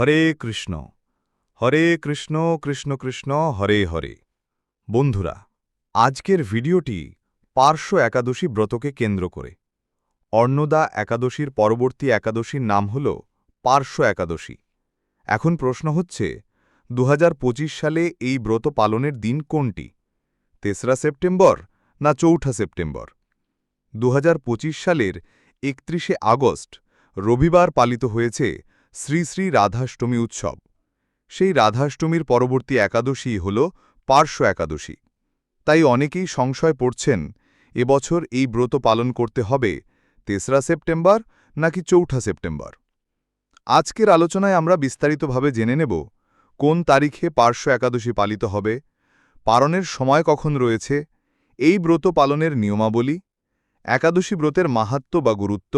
হরে কৃষ্ণ হরে কৃষ্ণ কৃষ্ণ কৃষ্ণ, হরে হরে। বন্ধুরা, আজকের ভিডিওটি পার্শ্ব একাদশী ব্রতকে কেন্দ্র করে। অন্নদা একাদশীর পরবর্তী একাদশীর নাম হল পার্শ্ব একাদশী। এখন প্রশ্ন হচ্ছে, দুহাজার পঁচিশ সালে এই ব্রত পালনের দিন কোনটি? তেসরা সেপ্টেম্বর না চৌঠা সেপ্টেম্বর? দুহাজার পঁচিশ সালের একত্রিশে আগস্ট রবিবার পালিত হয়েছে শ্রী শ্রী রাধাষ্টমী উৎসব। সেই রাধাষ্টমীর পরবর্তী একাদশী হল পার্শ্ব একাদশী। তাই অনেকেই সংশয় পড়ছেন এবছর এই ব্রত পালন করতে হবে তেসরা সেপ্টেম্বর নাকি চৌঠা সেপ্টেম্বর? আজকের আলোচনায় আমরা বিস্তারিতভাবে জেনে নেব, কোন তারিখে পার্শ্ব একাদশী পালিত হবে, পালনের সময় কখন রয়েছে, এই ব্রত পালনের নিয়মাবলী, একাদশী ব্রতের মাহাত্ম্য বা গুরুত্ব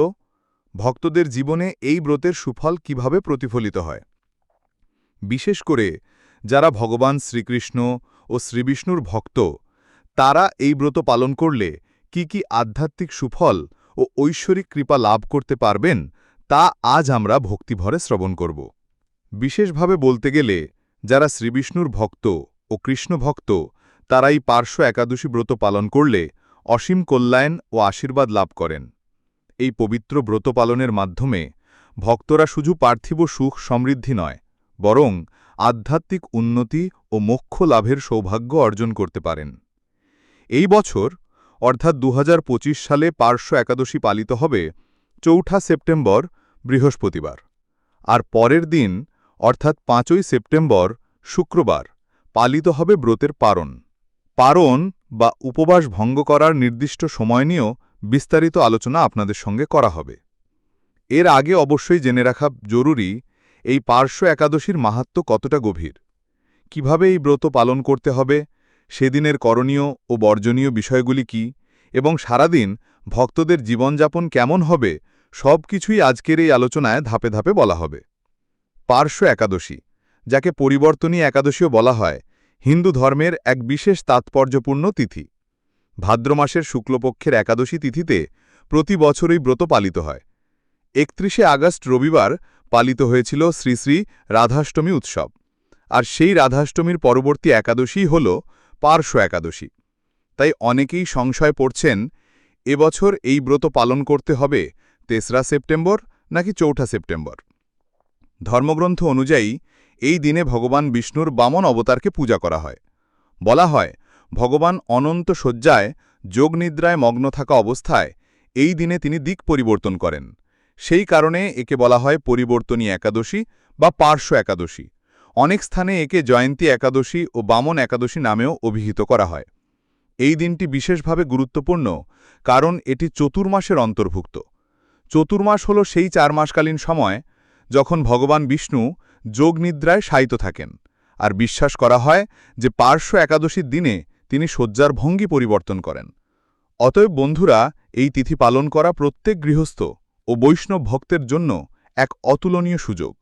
ভক্তদের জীবনে এই ব্রতের সুফল কীভাবে প্রতিফলিত হয়? বিশেষ করে যারা ভগবান শ্রীকৃষ্ণ ও শ্রীবিষ্ণুর ভক্ত, তারা এই ব্রত পালন করলে কি কি আধ্যাত্মিক সুফল ও ঐশ্বরিক কৃপা লাভ করতে পারবেন, তা আজ আমরা ভক্তিভরে শ্রবণ করব। বিশেষভাবে বলতে গেলে, যারা শ্রীবিষ্ণুর ভক্ত ও কৃষ্ণ ভক্ত, তারাই পার্শ্ব একাদশী ব্রত পালন করলে অসীম কল্যাণ ও আশীর্বাদ লাভ করেন। এই পবিত্র ব্রত পালনের মাধ্যমে ভক্তরা শুধু পার্থিব সুখ সমৃদ্ধি নয়, বরং আধ্যাত্মিক উন্নতি ও মোক্ষ লাভের সৌভাগ্য অর্জন করতে পারেন। এই বছর, অর্থাৎ দু হাজার পঁচিশ সালে পার্শ্ব একাদশী পালিত হবে চৌঠা সেপ্টেম্বর, বৃহস্পতিবার। আর পরের দিন, অর্থাৎ পাঁচই সেপ্টেম্বর, শুক্রবার, পালিত হবে ব্রতের পারণ। পারণ বা উপবাস ভঙ্গ করার নির্দিষ্ট সময় নিয়েও বিস্তারিত আলোচনা আপনাদের সঙ্গে করা হবে। এর আগে অবশ্যই জেনে রাখা জরুরি, এই পার্শ্ব একাদশীর মাহাত্ম কতটা গভীর? কীভাবে এই ব্রত পালন করতে হবে? সেদিনের করণীয় ও বর্জনীয় বিষয়গুলি কি? এবং সারাদিন ভক্তদের জীবনযাপন কেমন হবে? সব কিছুই আজকের এই আলোচনায় ধাপে ধাপে বলা হবে। পার্শ্ব একাদশী, যাকে পরিবর্তনী একাদশীও বলা হয়, হিন্দু ধর্মের এক বিশেষ তাৎপর্যপূর্ণ তিথি। ভাদ্র মাসের শুক্লপক্ষের একাদশী তিথিতে প্রতি বছরই ব্রত পালিত হয়। একত্রিশে আগস্ট রবিবার পালিত হয়েছিল শ্রী শ্রী রাধাষ্টমী উৎসব। আর সেই রাধাষ্টমীর পরবর্তী একাদশী হল পার্শ্ব একাদশী। তাই অনেকেই সংশয় পড়ছেন এবছর এই ব্রত পালন করতে হবে তেসরা সেপ্টেম্বর নাকি চৌঠা সেপ্টেম্বর? ধর্মগ্রন্থ অনুযায়ী এই দিনে ভগবান বিষ্ণুর বামন অবতারকে পূজা করা হয়। বলা হয় ভগবান অনন্ত শয্যায় যোগনিদ্রায় মগ্ন থাকা অবস্থায় এই দিনে তিনি দিক পরিবর্তন করেন। সেই কারণে একে বলা হয় পরিবর্তনী একাদশী বা পার্শ্ব একাদশী। অনেক স্থানে একে জয়ন্তী একাদশী ও বামন একাদশী নামেও অভিহিত করা হয়। এই দিনটি বিশেষভাবে গুরুত্বপূর্ণ কারণ এটি চতুর্মাসের অন্তর্ভুক্ত। চতুর্মাস হল সেই চার মাসকালীন সময় যখন ভগবান বিষ্ণু যোগনিদ্রায় শায়িত থাকেন। আর বিশ্বাস করা হয় যে পার্শ্ব একাদশীর দিনে তিনি শয্যার ভঙ্গি পরিবর্তন করেন। অতএব বন্ধুরা, এই তিথি পালন করা প্রত্যেক গৃহস্থ ও বৈষ্ণব ভক্তের জন্য এক অতুলনীয় সুযোগ।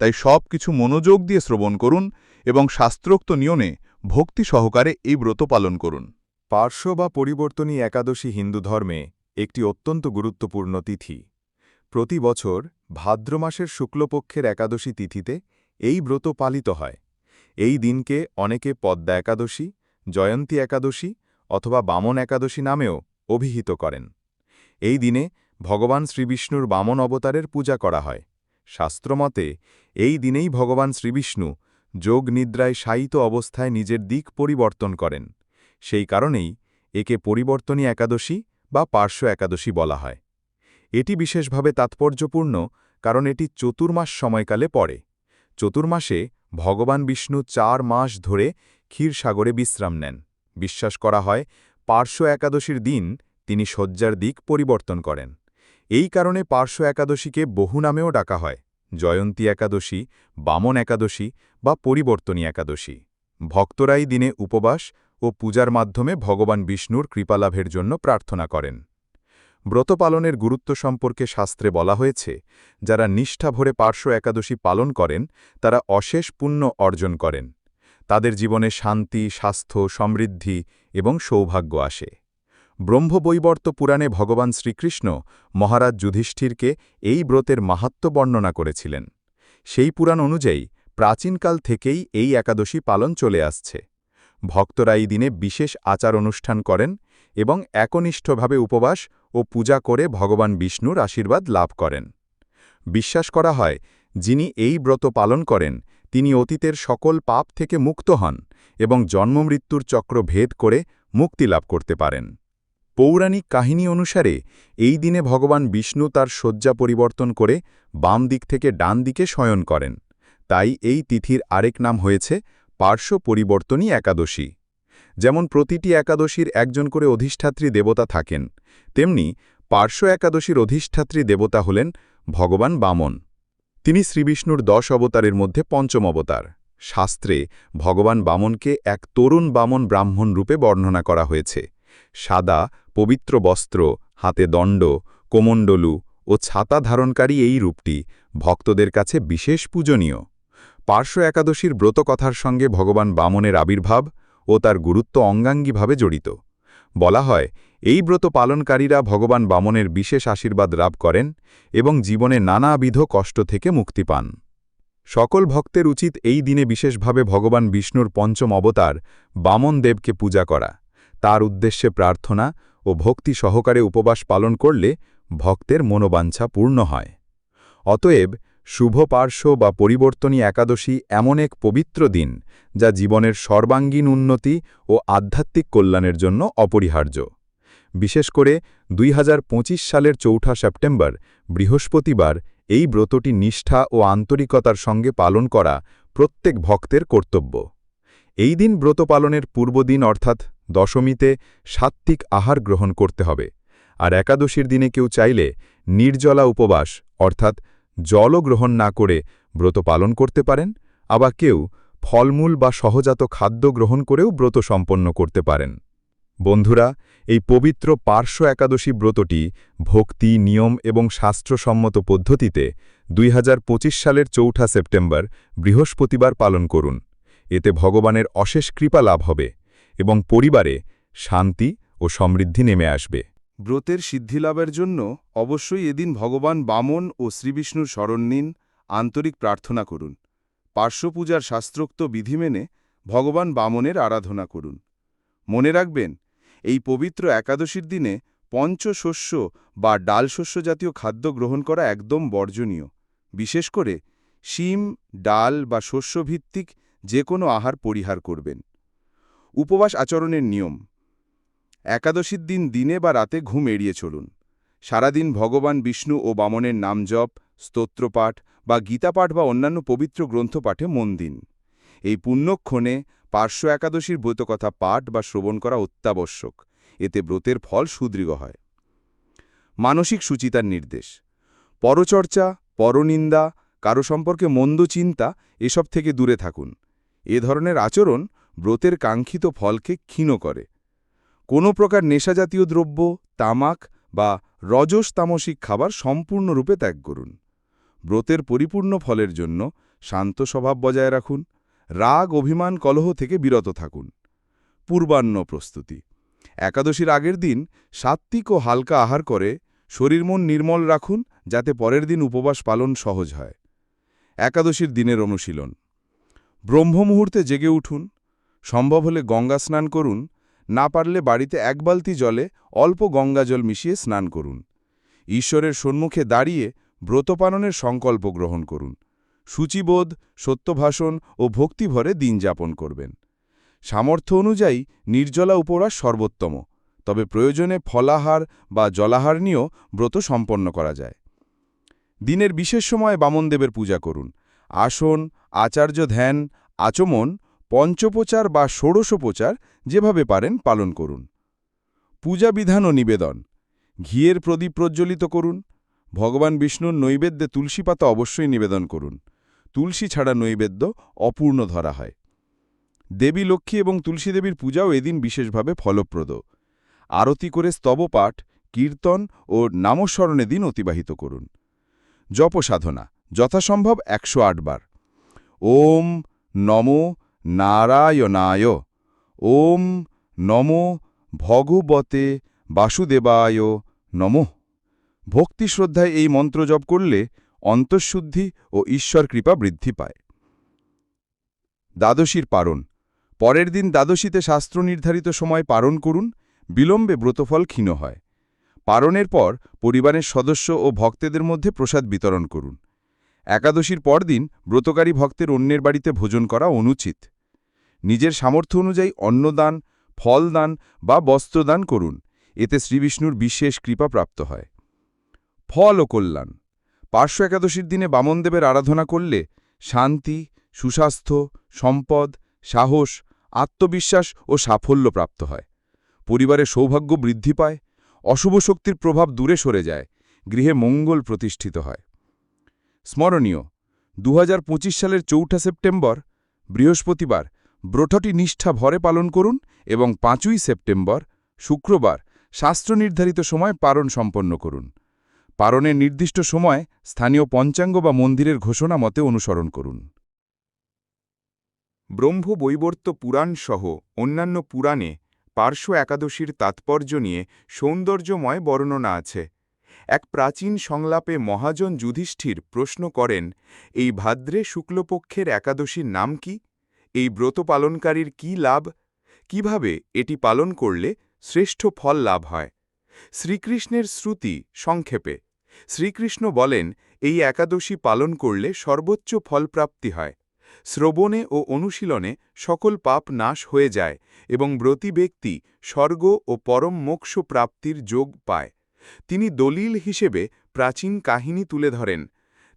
তাই সব কিছু মনোযোগ দিয়ে শ্রবণ করুন এবং শাস্ত্রোক্ত নিয়মে ভক্তি সহকারে এই ব্রত পালন করুন। পার্শ্ব বা পরিবর্তনী একাদশী হিন্দু ধর্মে একটি অত্যন্ত গুরুত্বপূর্ণ তিথি। প্রতি বছর ভাদ্র মাসের শুক্লপক্ষের একাদশী তিথিতে এই ব্রত পালিত হয়। এই দিনকে অনেকে পদ্মা একাদশী জয়ন্তী একাদশী অথবা বামন একাদশী নামেও অভিহিত করেন। এই দিনে ভগবান শ্রীবিষ্ণুর বামন অবতারের পূজা করা হয়। শাস্ত্রমতে, এই দিনেই ভগবান শ্রীবিষ্ণু যোগ নিদ্রায় শায়িত অবস্থায় নিজের দিক পরিবর্তন করেন। সেই কারণেই একে পরিবর্তনী একাদশী বা পার্শ্ব একাদশী বলা হয়। এটি বিশেষভাবে তাৎপর্যপূর্ণ কারণ এটি চতুর্মাস সময়কালে পড়ে। চতুর্মাসে ভগবান বিষ্ণু চার মাস ধরে ক্ষীরসাগরে বিশ্রাম নেন। বিশ্বাস করা হয়, পার্শ্ব একাদশীর দিন তিনি শয্যার দিক পরিবর্তন করেন। এই কারণে পার্শ্ব একাদশীকে বহু নামেও ডাকা হয়। জয়ন্তী একাদশী, বামন একাদশী বা পরিবর্তনী একাদশী। ভক্তরাই দিনে উপবাস ও পূজার মাধ্যমে ভগবান বিষ্ণুর কৃপালাভের জন্য প্রার্থনা করেন। ব্রত পালনের গুরুত্ব সম্পর্কে শাস্ত্রে বলা হয়েছে, যারা নিষ্ঠা ভরে পার্শ্ব একাদশী পালন করেন, তারা অশেষ পুণ্য অর্জন করেন। তাদের জীবনে শান্তি, স্বাস্থ্য, সমৃদ্ধি এবং সৌভাগ্য আসে। ব্রহ্মবৈবর্ত পুরাণে ভগবান শ্রীকৃষ্ণ মহারাজ যুধিষ্ঠিরকে এই ব্রতের মাহাত্ম বর্ণনা করেছিলেন। সেই পুরাণ অনুযায়ী প্রাচীনকাল থেকেই এই একাদশী পালন চলে আসছে। ভক্তরা এই দিনে বিশেষ আচার অনুষ্ঠান করেন এবং একনিষ্ঠভাবে উপবাস ও পূজা করে ভগবান বিষ্ণুর আশীর্বাদ লাভ করেন। বিশ্বাস করা হয়, যিনি এই ব্রত পালন করেন তিনি অতীতের সকল পাপ থেকে মুক্ত হন এবং জন্মমৃত্যুর চক্র ভেদ করে মুক্তি লাভ করতে পারেন। পৌরাণিক কাহিনী অনুসারে, এই দিনে ভগবান বিষ্ণু তার শয্যা পরিবর্তন করে বাম দিক থেকে ডান দিকে শয়ন করেন। তাই এই তিথির আরেক নাম হয়েছে পার্শ্ব পরিবর্তনী একাদশী। যেমন প্রতিটি একাদশীর একজন করে অধিষ্ঠাত্রী দেবতা থাকেন, তেমনি পার্শ্ব একাদশীর অধিষ্ঠাত্রী দেবতা হলেন ভগবান বামন। তিনি শ্রীবিষ্ণুর দশ অবতারের মধ্যে পঞ্চম অবতার। শাস্ত্রে ভগবান বামনকে এক তরুণ বামন ব্রাহ্মণ রূপে বর্ণনা করা হয়েছে। সাদা, পবিত্র বস্ত্র, হাতে দণ্ড, কোমণ্ডলু ও ছাতা ধারণকারী এই রূপটি ভক্তদের কাছে বিশেষ পূজনীয়। পার্শ্ব একাদশীর ব্রতকথার সঙ্গে ভগবান বামনের আবির্ভাব ও তার গুরুত্ব অঙ্গাঙ্গীভাবে জড়িত। বলা হয় এই ব্রত পালনকারীরা ভগবান বামনের বিশেষ আশীর্বাদ লাভ করেন এবং জীবনে নানাবিধ কষ্ট থেকে মুক্তি পান। সকল ভক্তের উচিত এই দিনে বিশেষভাবে ভগবান বিষ্ণুর পঞ্চম অবতার বামন দেবকে পূজা করা। তার উদ্দেশ্যে প্রার্থনা ও ভক্তি সহকারে উপবাস পালন করলে ভক্তের মনোবাঞ্ছা পূর্ণ হয়। অতএব শুভ পার্শ্ব বা পরিবর্তনী একাদশী এমন এক পবিত্র দিন যা জীবনের সর্বাঙ্গীন উন্নতি ও আধ্যাত্মিক কল্যাণের জন্য অপরিহার্য। বিশেষ করে দুই হাজার পঁচিশ সালের চৌঠা সেপ্টেম্বর, বৃহস্পতিবার, এই ব্রতটি নিষ্ঠা ও আন্তরিকতার সঙ্গে পালন করা প্রত্যেক ভক্তের কর্তব্য। এই দিন ব্রত পালনের পূর্বদিন অর্থাৎ দশমীতে সাত্ত্বিক আহার গ্রহণ করতে হবে। আর একাদশীর দিনে কেউ চাইলে নির্জলা উপবাস অর্থাৎ জলও গ্রহণ না করে ব্রত পালন করতে পারেন, আবার কেউ ফলমূল বা সহজাত খাদ্য গ্রহণ করেও ব্রত সম্পন্ন করতে পারেন। বন্ধুরা, এই পবিত্র পার্শ্ব একাদশী ব্রতটি ভক্তি, নিয়ম এবং শাস্ত্রসম্মত পদ্ধতিতে দুই হাজার পঁচিশ সালের চৌঠা সেপ্টেম্বর, বৃহস্পতিবার পালন করুন। এতে ভগবানের অশেষ কৃপা লাভ হবে এবং পরিবারে শান্তি ও সমৃদ্ধি নেমে আসবে। ব্রতের সিদ্ধিলাভের জন্য অবশ্যই এদিন ভগবান বামন ও শ্রীবিষ্ণুর স্মরণ নিন, আন্তরিক প্রার্থনা করুন। পার্শ্বপূজার শাস্ত্রোক্ত বিধি মেনে ভগবান বামনের আরাধনা করুন। মনে রাখবেন এই পবিত্র একাদশীর দিনে পঞ্চশস্য বা ডালশস্য জাতীয় খাদ্য গ্রহণ করা একদম বর্জনীয়। বিশেষ করে শিম, ডাল বা শস্যভিত্তিক যে কোনো আহার পরিহার করবেন। উপবাস আচরণের নিয়ম। একাদশীর দিন দিনে বা রাতে ঘুম এড়িয়ে চলুন। সারাদিন ভগবান বিষ্ণু ও বামনের নাম জপ, স্তোত্রপাঠ বা গীতাপাঠ বা অন্যান্য পবিত্র গ্রন্থ পাঠে মন দিন। এই পুণ্যক্ষণে পার্শ্ব একাদশীর ব্রতকথা পাঠ বা শ্রবণ করা অত্যাবশ্যক। এতে ব্রতের ফল সুদৃঢ় হয়। মানসিক সুচিতার নির্দেশ। পরচর্চা, পরনিন্দা, কারও সম্পর্কে মন্দ চিন্তা, এসব থেকে দূরে থাকুন। এ ধরনের আচরণ ব্রতের কাঙ্ক্ষিত ফলকে ক্ষীণ করে। কোনো প্রকার নেশাজাতীয় দ্রব্য, তামাক বা রজস তামসিক খাবার সম্পূর্ণরূপে ত্যাগ করুন। ব্রতের পরিপূর্ণ ফলের জন্য শান্ত স্বভাব বজায় রাখুন। রাগ, অভিমান, কলহ থেকে বিরত থাকুন। পূর্বাহ্ন প্রস্তুতি। একাদশীর আগের দিন সাত্ত্বিক ও হালকা আহার করে শরীর মন নির্মল রাখুন, যাতে পরের দিন উপবাস পালন সহজ হয়। একাদশীর দিনের অনুশীলন। ব্রহ্মমুহূর্তে জেগে উঠুন। সম্ভব হলে গঙ্গা স্নান করুন। না পারলে বাড়িতে এক বালতি জলে অল্প গঙ্গা জল মিশিয়ে স্নান করুন। ঈশ্বরের সম্মুখে দাঁড়িয়ে ব্রতপালনের সংকল্প গ্রহণ করুন। সূচিবোধ, সত্যভাষণ ও ভক্তিভরে দিন যাপন করবেন। সামর্থ্য অনুযায়ী নির্জলা উপবাস সর্বোত্তম, তবে প্রয়োজনে ফলাহার বা জলাহার নিয়েও ব্রত সম্পন্ন করা যায়। দিনের বিশেষ সময়ে বামনদেবের পূজা করুন। আসন, আচার্য ধ্যান, আচমন, পঞ্চপ্রচার বা ষোড়শোপচার যেভাবে পারেন পালন করুন। পূজা বিধান ও নিবেদন, ঘিয়ের প্রদীপ প্রজ্বলিত করুন। ভগবান বিষ্ণুর নৈবেদ্যে তুলসী পাতা অবশ্যই নিবেদন করুন। তুলসী ছাড়া নৈবেদ্য অপূর্ণ ধরা হয়। দেবী লক্ষ্মী এবং তুলসী দেবীর পূজাও এদিন বিশেষভাবে ফলপ্রদ। আরতি করে স্তবপাঠ, কীর্তন ও নামস্মরণে দিন অতিবাহিত করুন। জপ সাধনা যথাসম্ভব একশো বার। ওম নমো নারায়ণায়। ওম নমো ভগবতে বাসুদেবায় নমঃ। ভক্তি শ্রদ্ধায় এই মন্ত্র জপ করলে অন্তঃশুদ্ধি ও ঈশ্বর কৃপা বৃদ্ধি পায়। দ্বাদশীর পারণ। পরের দিন দ্বাদশীতে শাস্ত্র নির্ধারিত সময় পারণ করুন, বিলম্বে ব্রতফল ক্ষীণ হয়। পারণের পর পরিবারের সদস্য ও ভক্তদের মধ্যে প্রসাদ বিতরণ করুন। একাদশীর পরদিন ব্রতকারী ভক্তের অন্যের বাড়িতে ভোজন করা অনুচিত। নিজের সামর্থ্য অনুযায়ী অন্নদান, ফলদান বা বস্ত্রদান করুন, এতে শ্রীবিষ্ণুর বিশেষ কৃপা প্রাপ্ত হয়। ফল ও কল্যাণ। পার্শ্ব একাদশীর দিনে বামনদেবের আরাধনা করলে শান্তি, সুস্বাস্থ্য, সম্পদ, সাহস, আত্মবিশ্বাস ও সাফল্য প্রাপ্ত হয়। পরিবারে সৌভাগ্য বৃদ্ধি পায়, অশুভ শক্তির প্রভাব দূরে সরে যায়, গৃহে মঙ্গল প্রতিষ্ঠিত হয়। স্মরণীয় দু হাজার পঁচিশ সালের চৌঠা সেপ্টেম্বর, বৃহস্পতিবার ব্রঠটি নিষ্ঠা ভরে পালন করুন এবং পাঁচই সেপ্টেম্বর, শুক্রবার শাস্ত্র নির্ধারিত সময় পারণ সম্পন্ন করুন। পারণের নির্দিষ্ট সময় স্থানীয় পঞ্চাঙ্গ বা মন্দিরের ঘোষণা মতে অনুসরণ করুন। ব্রহ্ম বৈবর্ত পুরাণ সহ অন্যান্য পুরাণে পার্শ্ব একাদশীর তাৎপর্য নিয়ে সৌন্দর্যময় বর্ণনা আছে। এক প্রাচীন সংলাপে মহাজন যুধিষ্ঠির প্রশ্ন করেন, এই ভাদ্রে শুক্লপক্ষের একাদশীর নাম কি? এই ব্রত পালনকারীর কি লাভ? কীভাবে এটি পালন করলে শ্রেষ্ঠ ফল লাভ হয়? শ্রীকৃষ্ণের শ্রুতি সংক্ষেপে শ্রীকৃষ্ণ বলেন, এই একাদশী পালন করলে সর্বোচ্চ ফলপ্রাপ্তি হয়। শ্রবণে ও অনুশীলনে সকল পাপ নাশ হয়ে যায় এবং ব্রতী ব্যক্তি স্বর্গ ও পরম মোক্ষ প্রাপ্তির যোগ পায়। তিনি দলিল হিসেবে প্রাচীন কাহিনী তুলে ধরেন।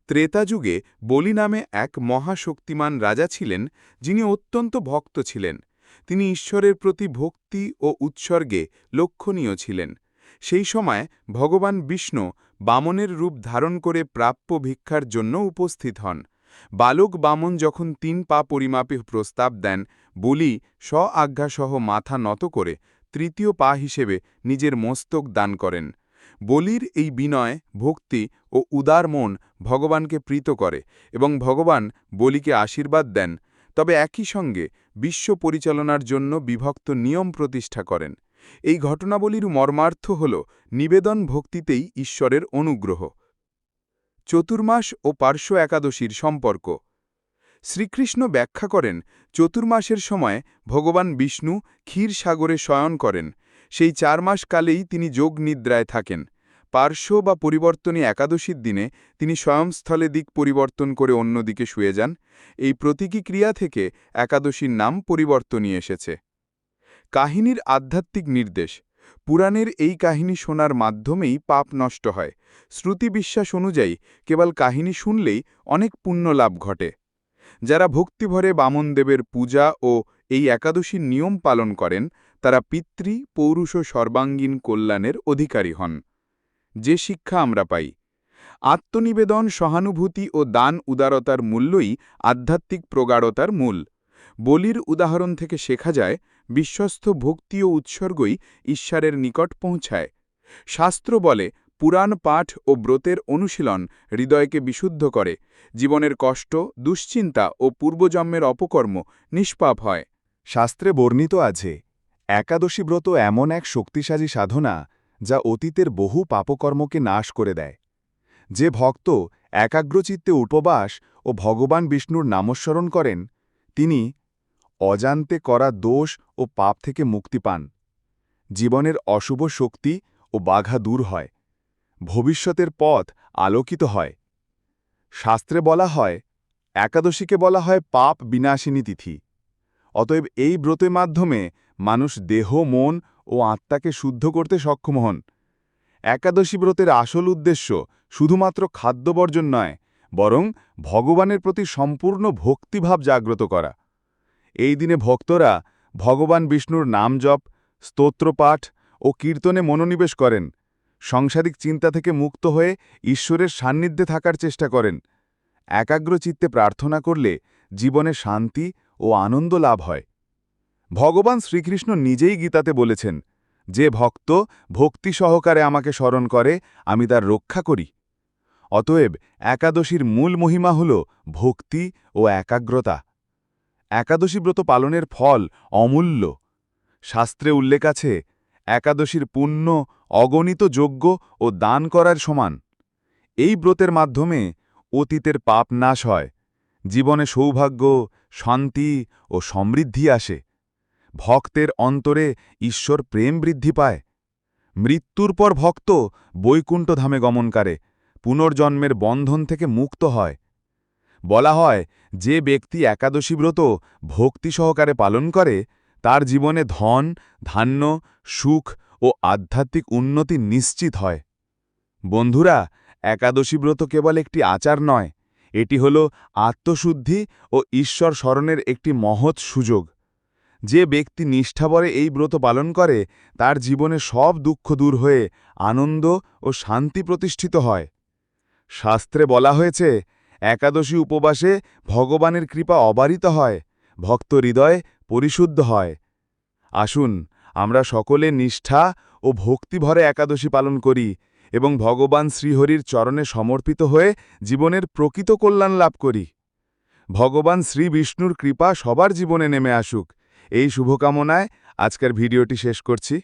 ত্রেতাযুগে বলি নামে এক মহাশক্তিমান রাজা ছিলেন, যিনি অত্যন্ত ভক্ত ছিলেন। তিনি ঈশ্বরের প্রতি ভক্তি ও উৎসর্গে লক্ষণীয় ছিলেন। সেই সময় ভগবান বিষ্ণু বামনের রূপ ধারণ করে প্রাপ্য ভিক্ষার জন্য উপস্থিত হন। বালক বামন যখন তিন পা পরিমাপে প্রস্তাব দেন, বলি স্ব আজ্ঞাসহ মাথা নত করে তৃতীয় পা হিসেবে নিজের মস্তক দান করেন। বলির এই বিনয়, ভক্তি ও উদার মন ভগবানকে প্রীত করে এবং ভগবান বলিকে আশীর্বাদ দেন। তবে একই সঙ্গে বিশ্ব পরিচালনার জন্য বিভক্ত নিয়ম প্রতিষ্ঠা করেন। এই ঘটনাবলীর মর্মার্থ হল নিবেদন ভক্তিতেই ঈশ্বরের অনুগ্রহ। চতুর্মাস ও পার্শ্ব একাদশীর সম্পর্ক। শ্রীকৃষ্ণ ব্যাখ্যা করেন, চতুর্মাসের সময় ভগবান বিষ্ণু ক্ষীর সাগরে শয়ন করেন। সেই চার মাস কালেই তিনি যোগ নিদ্রায় থাকেন। পার্শ্ব বা পরিবর্তনী একাদশীর দিনে তিনি স্বয়ংস্থলে দিক পরিবর্তন করে অন্যদিকে শুয়ে যান। এই প্রতীকী ক্রিয়া থেকে একাদশীর নাম পরিবর্তনী এসেছে। কাহিনীর আধ্যাত্মিক নির্দেশ। পুরাণের এই কাহিনী শোনার মাধ্যমেই পাপ নষ্ট হয়। শ্রুতি বিশ্বাস অনুযায়ী কেবল কাহিনী শুনলেই অনেক পুণ্য লাভ ঘটে। যারা ভক্তিভরে বামনদেবের পূজা ও এই একাদশীর নিয়ম পালন করেন, তারা পিতৃ, পৌরুষ ও সর্বাঙ্গীন কল্যাণের অধিকারী হন। যে শিক্ষা আমরা পাই। আত্মনিবেদন, সহানুভূতি ও দান উদারতার মূল্যই আধ্যাত্মিক প্রগাঢ়তার মূল। বলির উদাহরণ থেকে শেখা যায় বিশ্বস্ত ভক্তি ও উৎসর্গই ঈশ্বরের নিকট পৌঁছায়। শাস্ত্র বলে, পুরাণ পাঠ ও ব্রতের অনুশীলন হৃদয়কে বিশুদ্ধ করে, জীবনের কষ্ট, দুশ্চিন্তা ও পূর্বজন্মের অপকর্ম নিষ্পাপ হয়। শাস্ত্রে বর্ণিত আছে, একাদশী ব্রত এমন এক শক্তিশালী সাধনা যা অতীতের বহু পাপকর্মকে নাশ করে দেয়। যে ভক্ত একাগ্রচিত্তে উপবাস ও ভগবান বিষ্ণুর নামস্মরণ করেন, তিনি অজান্তে করা দোষ ও পাপ থেকে মুক্তি পান। জীবনের অশুভ শক্তি ও বাঘা দূর হয়। ভবিষ্যতের পথ আলোকিত হয়। শাস্ত্রে বলা হয়, একাদশীকে বলা হয় পাপ বিনাশিনী তিথি। অতএব এই ব্রতের মাধ্যমে মানুষ দেহ, মন ও আত্মাকে শুদ্ধ করতে সক্ষম হন। একাদশী ব্রতের আসল উদ্দেশ্য শুধুমাত্র খাদ্য বর্জন নয়, বরং ভগবানের প্রতি সম্পূর্ণ ভক্তিভাব জাগ্রত করা। এই দিনে ভক্তরা ভগবান বিষ্ণুর নাম জপ, স্তোত্রপাঠ ও কীর্তনে মনোনিবেশ করেন। সংসারিক চিন্তা থেকে মুক্ত হয়ে ঈশ্বরের সান্নিধ্যে থাকার চেষ্টা করেন। একাগ্রচিত্তে প্রার্থনা করলে জীবনে শান্তি ও আনন্দ লাভ হয়। ভগবান শ্রীকৃষ্ণ নিজেই গীতাতে বলেছেন, যে ভক্ত ভক্তি সহকারে আমাকে স্মরণ করে, আমি তার রক্ষা করি। অতএব একাদশীর মূল মহিমা হল ভক্তি ও একাগ্রতা। একাদশী ব্রত পালনের ফল অমূল্য। শাস্ত্রে উল্লেখ আছে, একাদশীর পুণ্য অগণিত যোগ্য ও দান করার সমান। এই ব্রতের মাধ্যমে অতীতের পাপ নাশ হয়, জীবনে সৌভাগ্য, শান্তি ও সমৃদ্ধি আসে। ভক্তের অন্তরে ঈশ্বর প্রেম বৃদ্ধি পায়। মৃত্যুর পর ভক্ত বৈকুণ্ঠ ধামে গমন করে, পুনর্জন্মের বন্ধন থেকে মুক্ত হয়। বলা হয়, যে ব্যক্তি একাদশী ব্রত ভক্তি সহকারে পালন করে, তার জীবনে ধন, ধান্য, সুখ ও আধ্যাত্মিক উন্নতি নিশ্চিত হয়। বন্ধুরা, একাদশী ব্রত কেবল একটি আচার নয়, এটি হল আত্মশুদ্ধি ও ঈশ্বর স্মরণের একটি মহৎ সুযোগ। যে ব্যক্তি নিষ্ঠাবরে এই ব্রত পালন করে, তার জীবনে সব দুঃখ দূর হয়ে আনন্দ ও শান্তি প্রতিষ্ঠিত হয়। শাস্ত্রে বলা হয়েছে একাদশী উপবাসে ভগবানের কৃপা অবারিত হয়, ভক্ত হৃদয় পরিশুদ্ধ হয়। আসুন, আমরা সকলে নিষ্ঠা ও ভক্তিভরে একাদশী পালন করি এবং ভগবান শ্রীহরির চরণে সমর্পিত হয়ে জীবনের প্রকৃত কল্যাণ লাভ করি। ভগবান শ্রী বিষ্ণুর কৃপা সবার জীবনে নেমে আসুক। এই শুভকামনায় আজকের ভিডিওটি শেষ করছি।